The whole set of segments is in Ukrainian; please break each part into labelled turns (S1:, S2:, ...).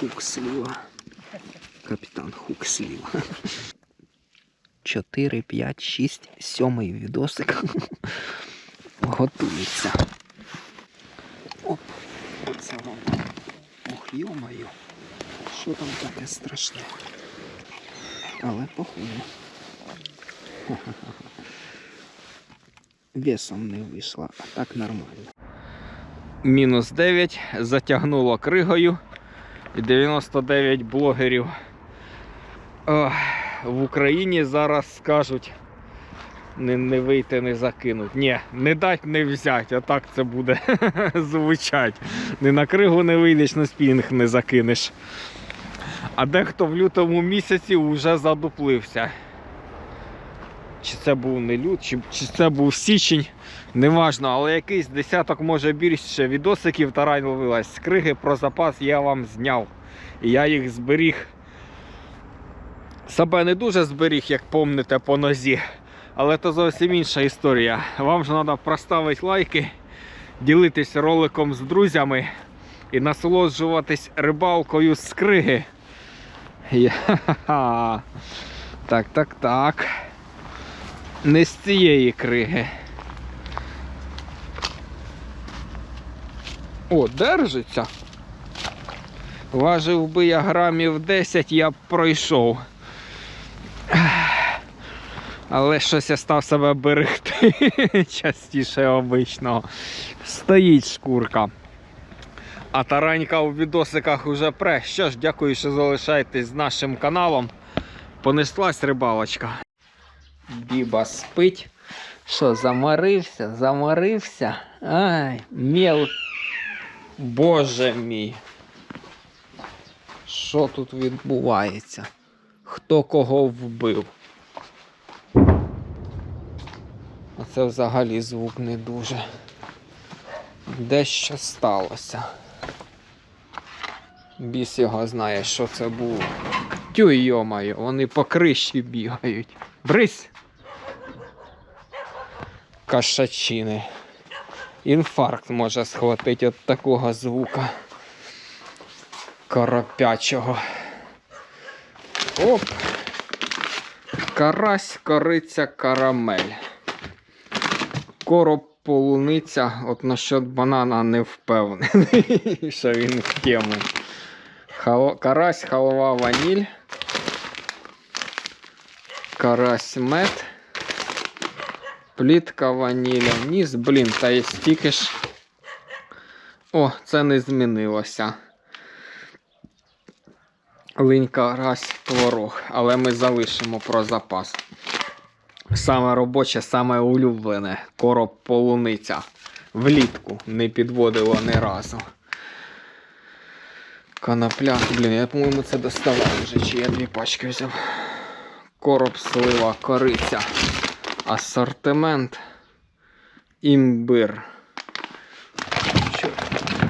S1: Хук сліва. Капітан Хук сліва. 4, 5, 6, 7 відосик. Готується. Оп, оце воно. Ох, йомаю. Що там таке страшне? Але походу. Весом не вийшла, а так нормально. Мінус 9 затягнуло кригою. І 99 блогерів в Україні зараз скажуть не, не вийти, не закинуть. Ні, не дать, не взять, а так це буде звучать. Не на кригу не вийдеш, на спінг не закинеш. А дехто в лютому місяці вже задуплився. Чи це був не лют, чи, чи це був січень, неважно, але якийсь десяток, може більше відосиків тарань ловилась. Криги про запас я вам зняв. І я їх зберіг. Себе не дуже зберіг, як помните, по нозі. Але це зовсім інша історія. Вам ж треба проставити лайки, ділитись роликом з друзями і насолоджуватись рибалкою з криги. Так, так, так. Не з цієї криги. О, держиться. Важив би я грамів 10, я б пройшов. Але щось я став себе берегти частіше обичного. Стоїть шкурка. А таранька у відосиках уже пре. Що ж, дякую, що залишаєтесь з нашим каналом. Понеслась рибалочка. Біба спить. Що, заморився? Заморився? Ай, мел. Боже мій. Що тут відбувається? Хто кого вбив? А це взагалі звук не дуже. Дещо сталося. Біс його знає, що це було. Тю йомаю, вони по криші бігають. Брись! Кашачини. Інфаркт може схватити від такого звука коропячого. Оп! Карась, кориця, карамель. Короб полуниця, от насчет банана не впевнений, що він в тему. Хал... Карась, халва, ваніль. Карась мед. Плітка ваніля. Ніс, блін, та є стільки ж. О, це не змінилося. Линька раз творог, але ми залишимо про запас. Саме робоче, саме улюблене короб полуниця. Влітку не підводило ні разу. Конопля. Блін, я, по-моєму, це доставав вже, чи я дві пачки взяв. Короб, слива, кориця. Асортимент. Імбир.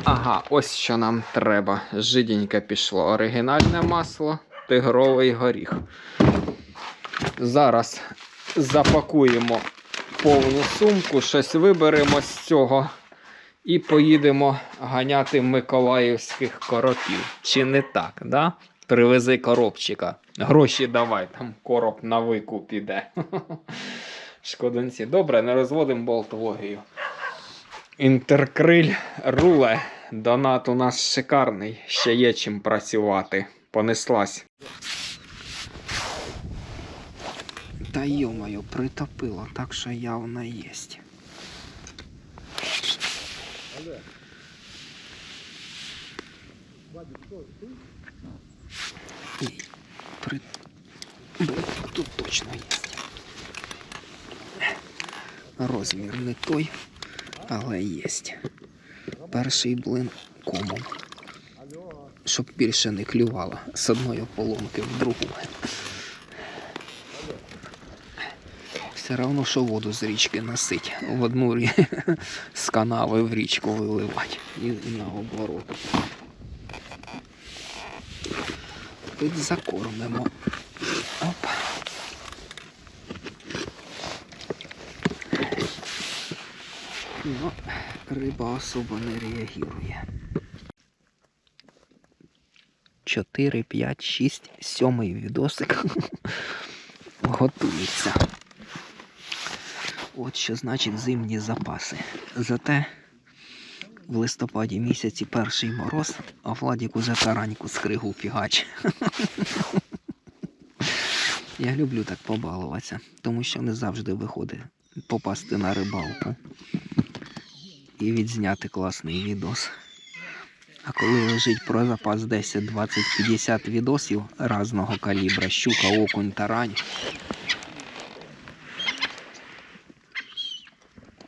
S1: Ага, ось що нам треба. Жиденьке пішло. Оригінальне масло, тигровий горіх. Зараз запакуємо повну сумку, щось виберемо з цього і поїдемо ганяти миколаївських коропів. Чи не так, да? Привези коробчика. Гроші давай, там короб на викуп іде. Шкодунці. Добре, не розводимо болтологію. Інтеркриль руле. Донат у нас шикарний. Ще є чим працювати. Понеслась. Та йомаю, притопило, так що явно. Ні, При... Тут точно є. Розмір не той, але є. Перший блин комом. Щоб більше не клювало з одної поломки в другу. Все одно, що воду з річки носить. В одну рі... з канави в річку виливати. І наоборот. Тут закормимо. Но риба особо не реагує.
S2: 4, 5, 6, 7 відосик готується. От що значить зимні запаси. Зате в листопаді місяці перший мороз, а Владік уже тараньку з кригу фігач. Я люблю так побалуватися, тому що не завжди виходить попасти на рибалку і відзняти класний відос. А коли лежить про запас 10, 20, 50 відосів разного калібра, щука, окунь, тарань.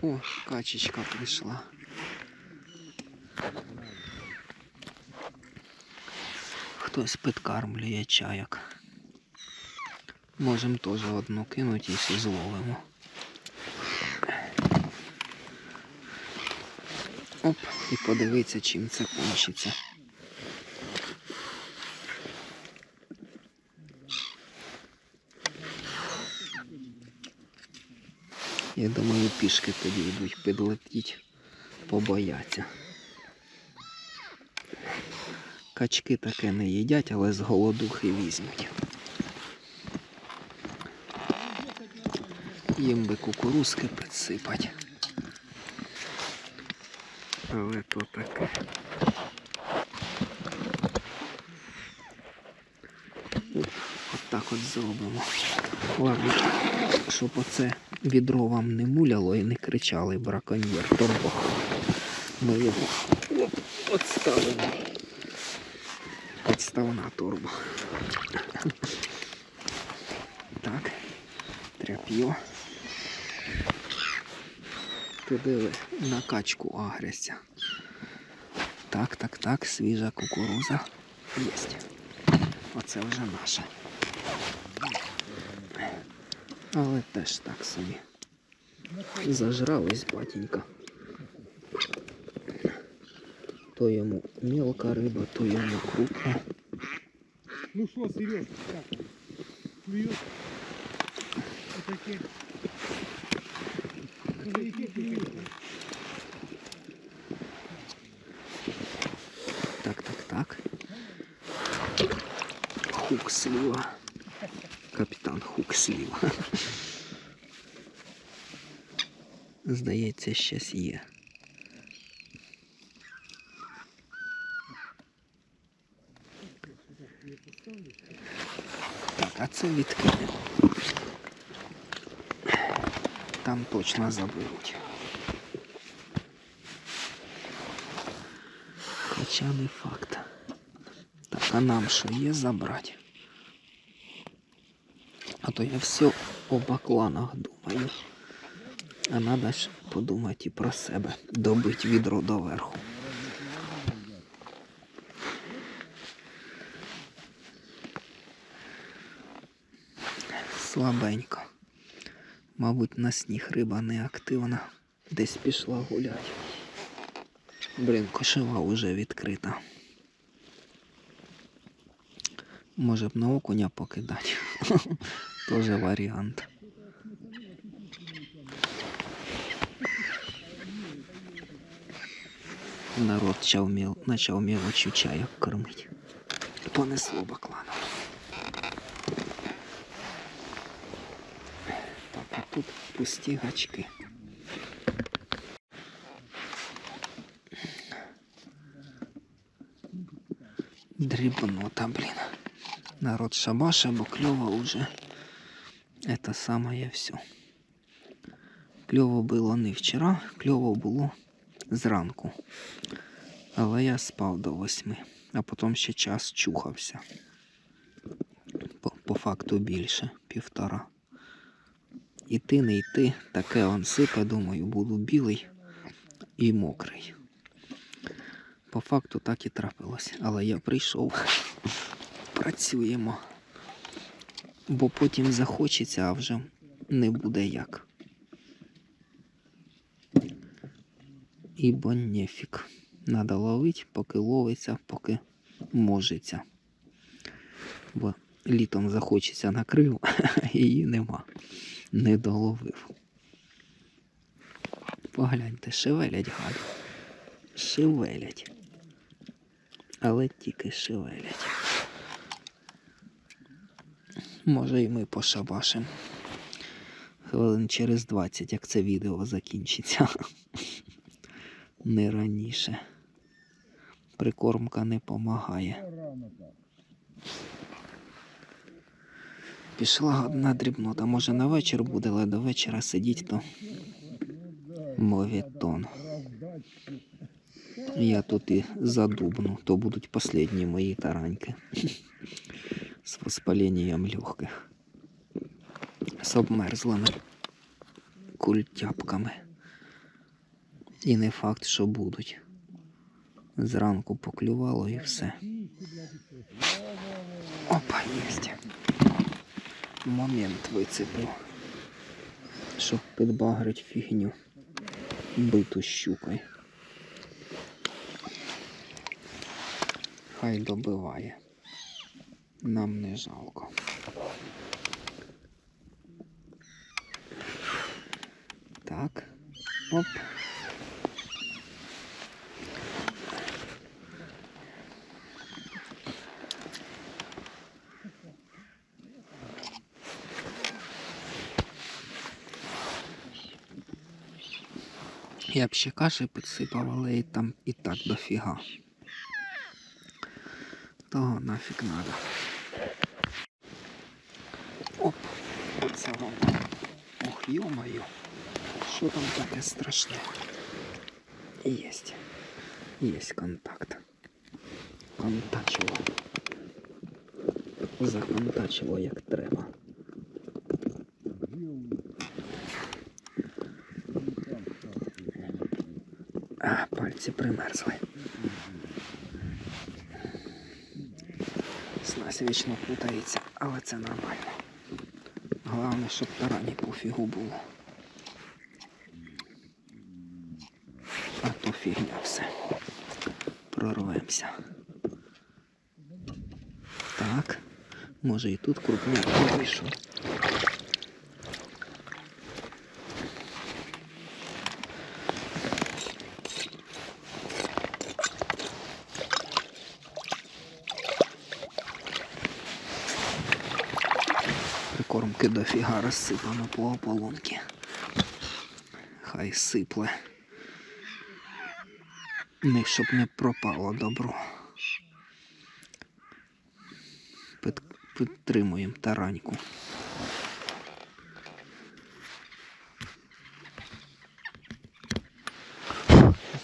S2: О, качечка прийшла. Хтось підкармлює чаяк. Можемо теж одну кинути, якщо зловимо. Оп, і подивитися, чим це кончиться. Я думаю, пішки тоді йдуть підлетіть, побояться. Качки таке не їдять, але з голодухи візьмуть. Їм би кукурузки підсипать. Але то таке. От так от зробимо. Ладно, щоб оце відро вам не муляло і не кричали браконьєр торбоху. Ми його оп, отставимо. Підставна торба. Так, тряп'йо. Ти диви, на качку. Так, так, так, свіжа кукуруза. Єсть. Оце вже наша. Але теж так собі. Зажрались, батенька. То йому мелка риба, то йому крупна.
S3: Ну что, Сереж, как? Клюет? Отаке.
S2: Так, так, так. Хук слива. Капітан Хук слива. Здається, щось є. Так, а це відкинемо. Там точно заберуть. Хоча не факт. Так, а нам що є забрати? А то я все о бакланах думаю. А треба ж подумати і про себе. Добити відро доверху. Слабенько. Мабуть, на сніг риба не активна. Десь пішла гуляти. Блін, кошева вже відкрита. Може б на окуня покидати. Тоже варіант. Народ почав, міл... почав мілочю чайок кормить. Понесло баклана. Так, а тут пусті гачки. Дрібнота, блін. Народ шабаша, бо кльово уже. Это самое все. Кльово було не вчора, кльово було зранку. Але я спав до восьми, а потім ще час чухався. По, по факту більше, півтора. Іти не йти, таке он сипе, думаю, буду білий і мокрий. По факту так і трапилось. Але я прийшов. Працюємо. Бо потім захочеться, а вже не буде як. Ібо нефік. Надо ловить, поки ловиться, поки можеться. Бо літом захочеться накрив, її нема не доловив. Погляньте, шевелять гади. Шевелять. Але тільки шевелять. Може і ми пошабашимо. Хвилин через 20, як це відео закінчиться. Не раніше. Прикормка не помагає. Пішла одна дрібнота. Може на вечір буде, але до вечора сидіть, то мовітон. Я тут і задубну, то будуть последні мої тараньки. З воспалением легких. З обмерзлими культяпками. І не факт, що будуть. Зранку поклювало і все. Опа, єсть. Момент вицеплю. Щоб підбагрить фігню. Биту щукою. Хай добиває. Нам не жалко. Так. Оп. Я б ще каші підсипав, але і там і так дофіга. Того нафіг надо. Оп, оце вам. Ох, йо-моє. Що там таке страшне? Єсть. Єсть контакт. Контачило. Законтачило як треба. А, пальці примерзли. Снасть вічно плутається, але це нормально. Головне, щоб тарані пофігу було. А то фігня все. Прорвемося. Так. Може і тут крупняк вийшов. Прикормки дофіга розсипано по ополонки. Хай сипле. Не щоб не пропало добро. Під, підтримуємо тараньку.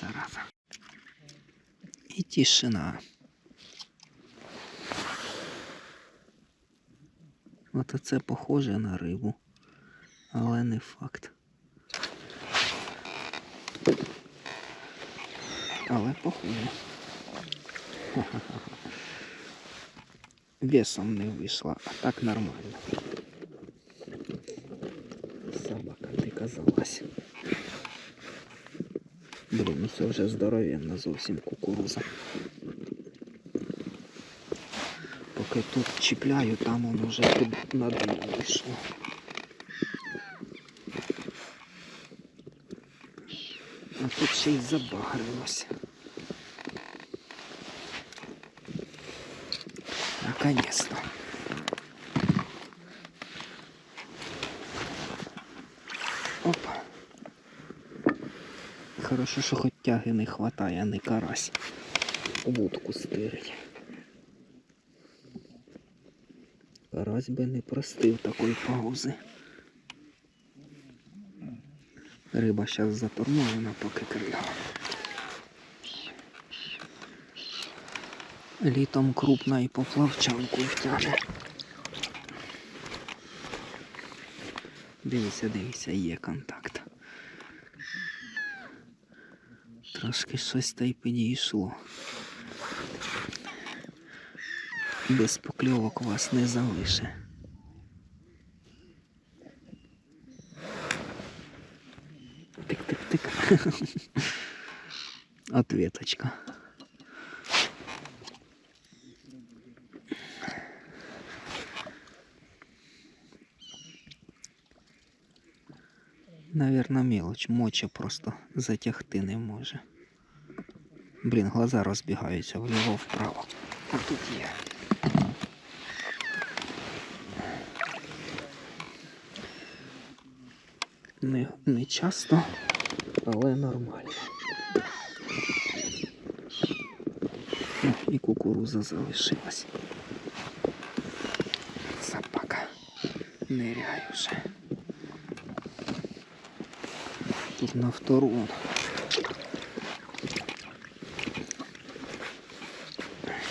S2: Зараза. І тишина. От це похоже на рибу, але не факт. Але похоже. Весом не вийшла, а так нормально. Собака казалась. Блін, ну це вже здоровенна зовсім кукуруза. Поки тут чіпляю, там воно вже на дно вийшло. А тут ще й забагрилося. Наконец-то. Опа. Хорошо, що хоч тяги не хватає, а не карась. Вудку стирить. Карась би не простив такої паузи. Риба зараз затормована, поки крига. Літом крупна і поплавчанку втягне. Дивіться, дивіться, є контакт. Трошки щось та й підійшло. Без покльовок вас не залише. Тик-тик-тик. Ответочка. Наверно, мелочь. Моча просто затягти не може. Блін, глаза розбігаються вліво вправо. А тут є. Не, не часто, але нормально. І кукуруза залишилась. Собака ниряє вже. Тут на втору.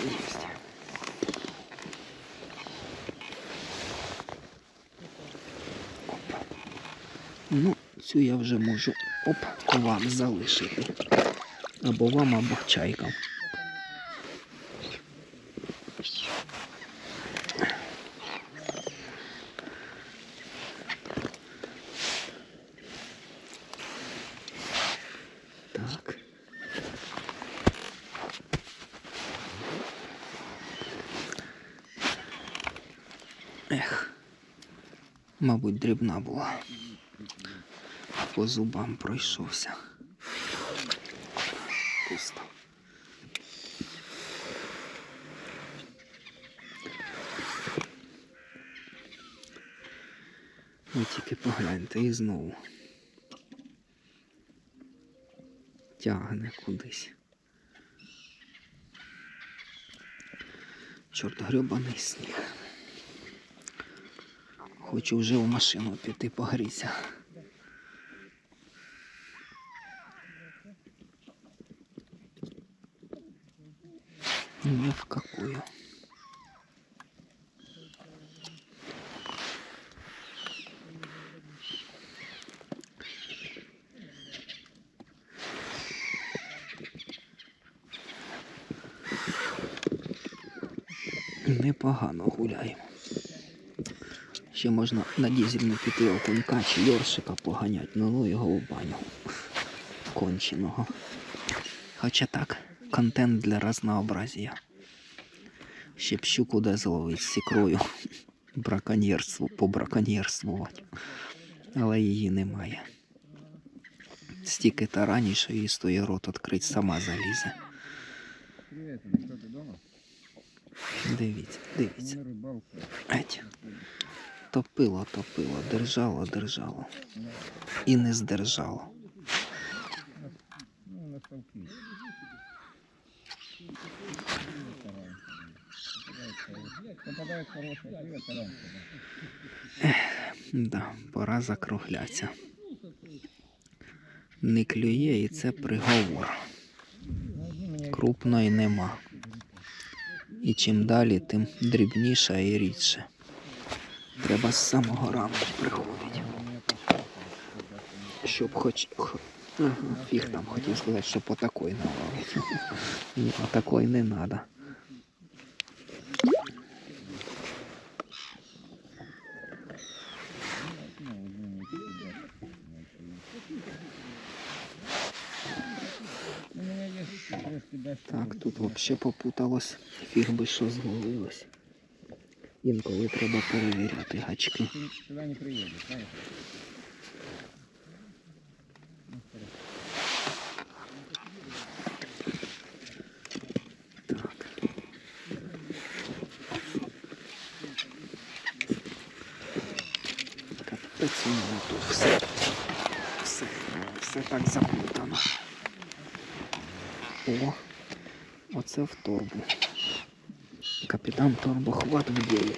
S2: Есть. Опа. Ну, цю я вже можу оп, вам залишити. Або вам, або чайкам. Ех, мабуть, дрібна була. По зубам пройшовся. Пусто. Ви тільки погляньте і знову. Тягне кудись. Чорт грьобаний сніг. Хочу вже в машину піти погрітися. В какую. Непогано гуляємо. Ще можна на дізельну піти окунька чи йоршика поганять, ну ну його в баню конченого. Хоча так, контент для разнообразия. Ще б щуку де зловить з ікрою. Побраконьєрствувати. Але її немає. Стільки тарані, що її стоїть рот відкрить, сама залізе. Дивіться, дивіться. Еть. Топило, топило, держало, держало. І не здержало. Да, пора закруглятися. Не клює і це приговор. Крупної нема. І чим далі, тим дрібніша і рідше. Треба з самого ранку приходити. Щоб хоч. фіг там хотів сказати, що по такої наловити. Ні, по не треба.
S4: У меня есть трошки дальше.
S2: Взагалі попуталось. Фіг би що зголилось. Інколи треба перевіряти гачки.
S4: Ты сюда не.
S2: Капець тут все. Все, все так заплутано. О, оце в торбу. Капітан Торбохват в ділі.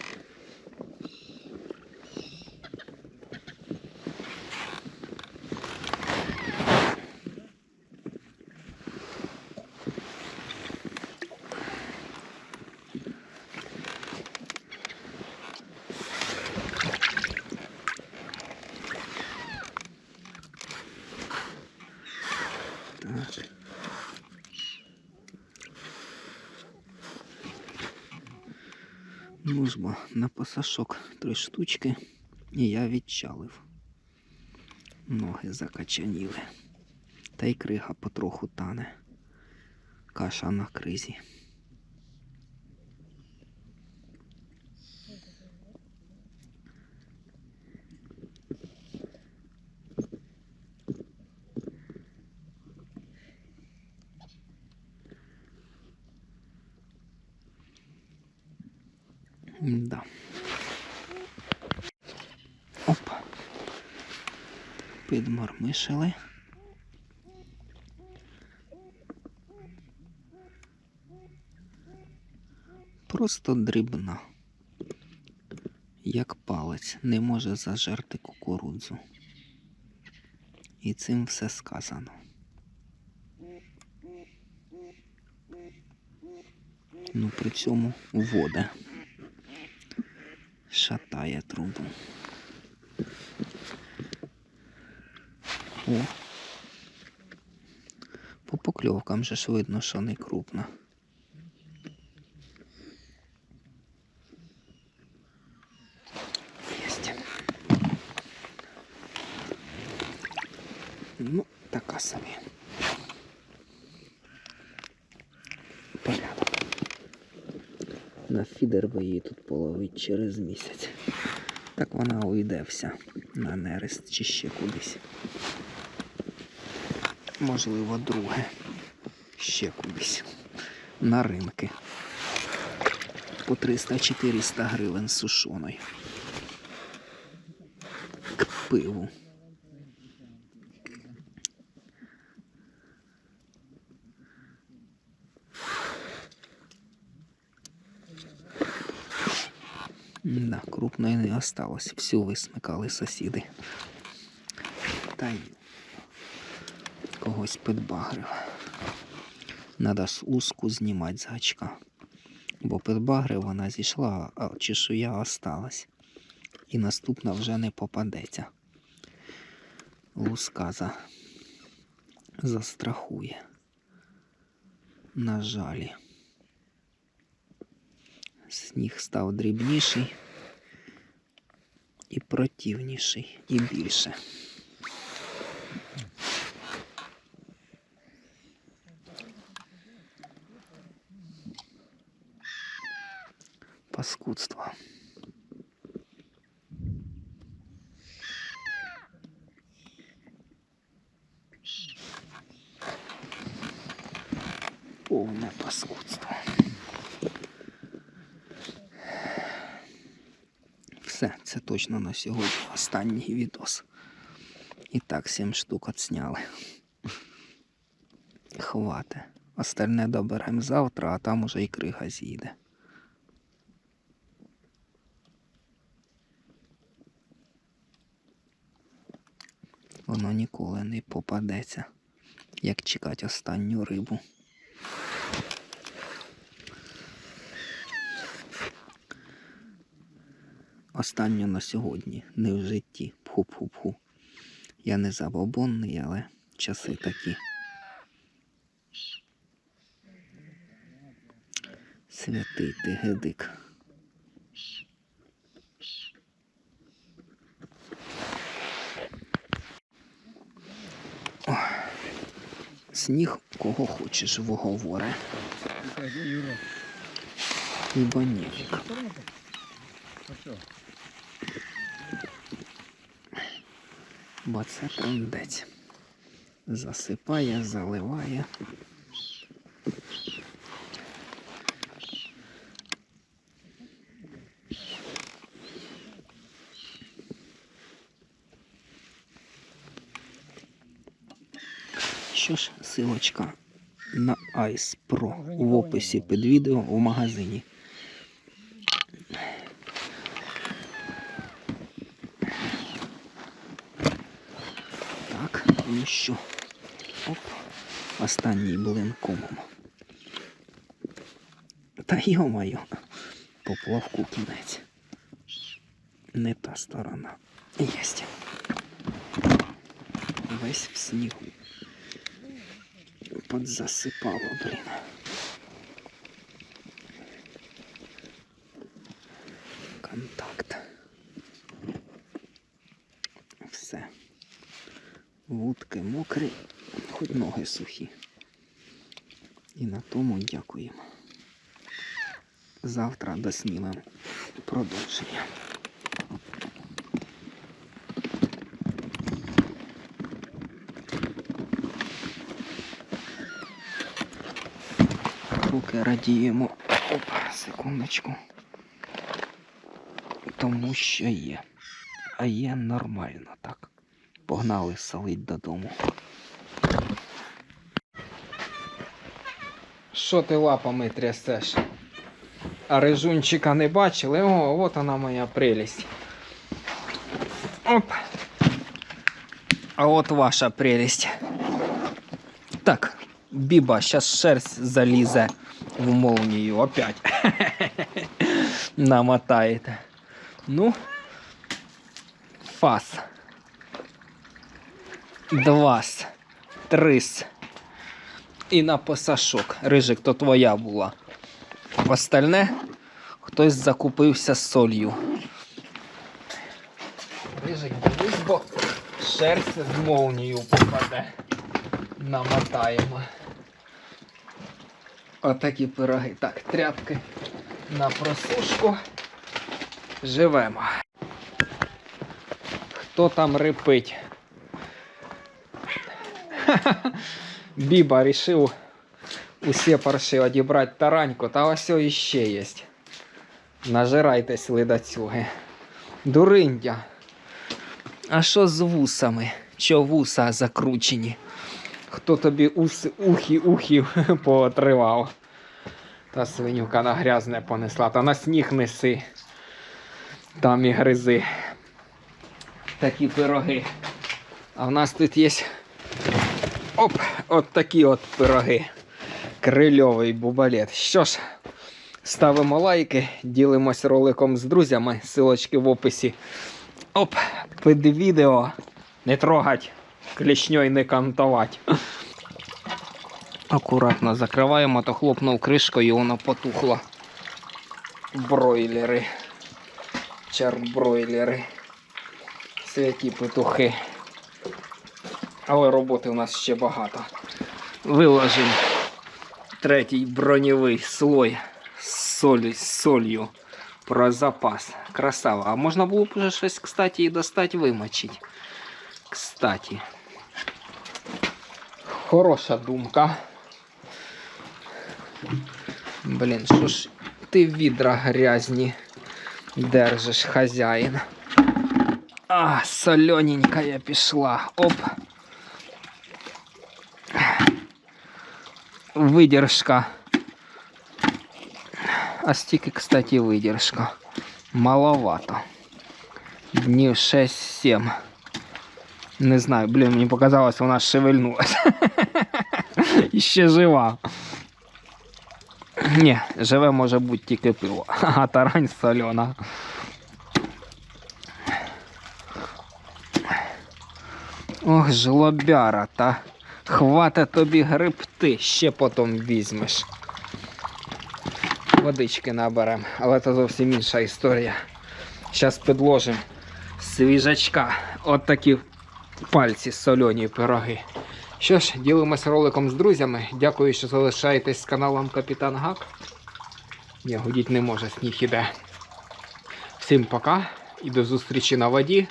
S2: Так. Ну ж пасашок три штучки, і я відчалив. Ноги закачаніли. Та й крига потроху тане. Каша на кризі. Да. Опа. Підмармишили. Просто дрібна. Як палець не може зажерти кукурудзу. І цим все сказано. Ну, при цьому вода шатає трубу. О. По покльовкам же ж видно, що не крупна. Єсть. Ну, така собі. Порядок. На фідер би її тут половить через місяць. Так вона уйде вся на нерест чи ще кудись. Можливо, друге. Ще кудись. На ринки. По 300-400 гривень сушоною. К пиву. Да, крупної не осталось. Всю висмикали сусіди. Та й когось підбагрив. Надо з узку знімати з гачка. Бо підбагрив вона зійшла, а чешуя осталась. І наступна вже не попадеться. Луска за... застрахує. На жалі. Сніг став дрібніший і противніший, і більше. Паскудство. Повне паскудство. Все, це точно на сьогодні останній відос. І так, 7 штук отсняли. Хвате. Остальне доберемо завтра, а там уже і крига з'їде. Воно ніколи не попадеться, як чекати останню рибу. Останню на сьогодні, не в житті. Пху-пху-пху. Я не забобонний, але часи такі. Святий ти гедик. Сніг кого хочеш
S4: живого
S2: воре. ні.
S4: Ну?
S2: Бо це трендець. Засипає, заливає. Що ж, силочка на Ice Pro в описі під відео в магазині. Так, ну що. Оп. Останній блин комом. Та йо-моє, по кінець. Не та сторона. Єсть. Весь в снігу. Подзасипало, блін. Контакт. Все. Вудки мокрі, хоч ноги сухі. І на тому дякуємо. Завтра доснімемо продовження. Поки радіємо. Опа, секундочку. Тому що є. А є нормально так.
S1: погнали солить додому. Що ти лапами трясеш? А рижунчика не бачили? О, от вона моя прелість. Оп. А от ваша прелість. Так, Біба, зараз шерсть залізе в молнію опять. Намотаєте. Ну. Фас. Двас. Трис. І на посашок. Рижик, то твоя була. Остальне хтось закупився солью. Рижик, дивись, бо шерсть з молнією попаде. Намотаємо. Отакі пироги. Так, тряпки на просушку. Живемо. Хто там рипить? Біба рішив усі парши одібрати тараньку, та ось іще є. Нажирайтесь, ледацюги. Дуриндя. А що з вусами? Чо вуса закручені? Хто тобі ус, ухів поотривав? Та свинюка на грязне понесла, та на сніг неси. Там і гризи. Такі пироги. А в нас тут є. Оп! От такі от пироги. Крильовий бубалет. Що ж, ставимо лайки, ділимось роликом з друзями. Силочки в описі. Оп, під відео. Не трогать, клешньой не кантовать. Акуратно закриваємо, то хлопнув кришкою, і воно потухло. Бройлери. Чарбройлери. Святі петухи. Але роботи у нас ще багато. Виложимо третій броньовий слой з солі, солью про запас. Красава. А можна було б вже щось, кстати, і достати вимочити. Кстати. Хороша думка. Блін, що ж ти відра грязні держиш, хазяїн. А, солененька я пішла. Оп. Видержка. А стільки, кстати, видержка. Маловато. Днів 6-7. Не знаю, блін, мені показалось, вона шевельнулась. Ще жива. Ні, живе може бути тільки пиво. А тарань солена. Ох, жлобяра, та хвата тобі грибти, ще потім візьмеш. Водички наберем, але це зовсім інша історія. Зараз підложимо свіжачка. От такі пальці сольоні пироги. Що ж, ділимося роликом з друзями. Дякую, що залишаєтесь з каналом Капітан Гак. Я гудіть не може, сніг іде. Всім пока і до зустрічі на воді.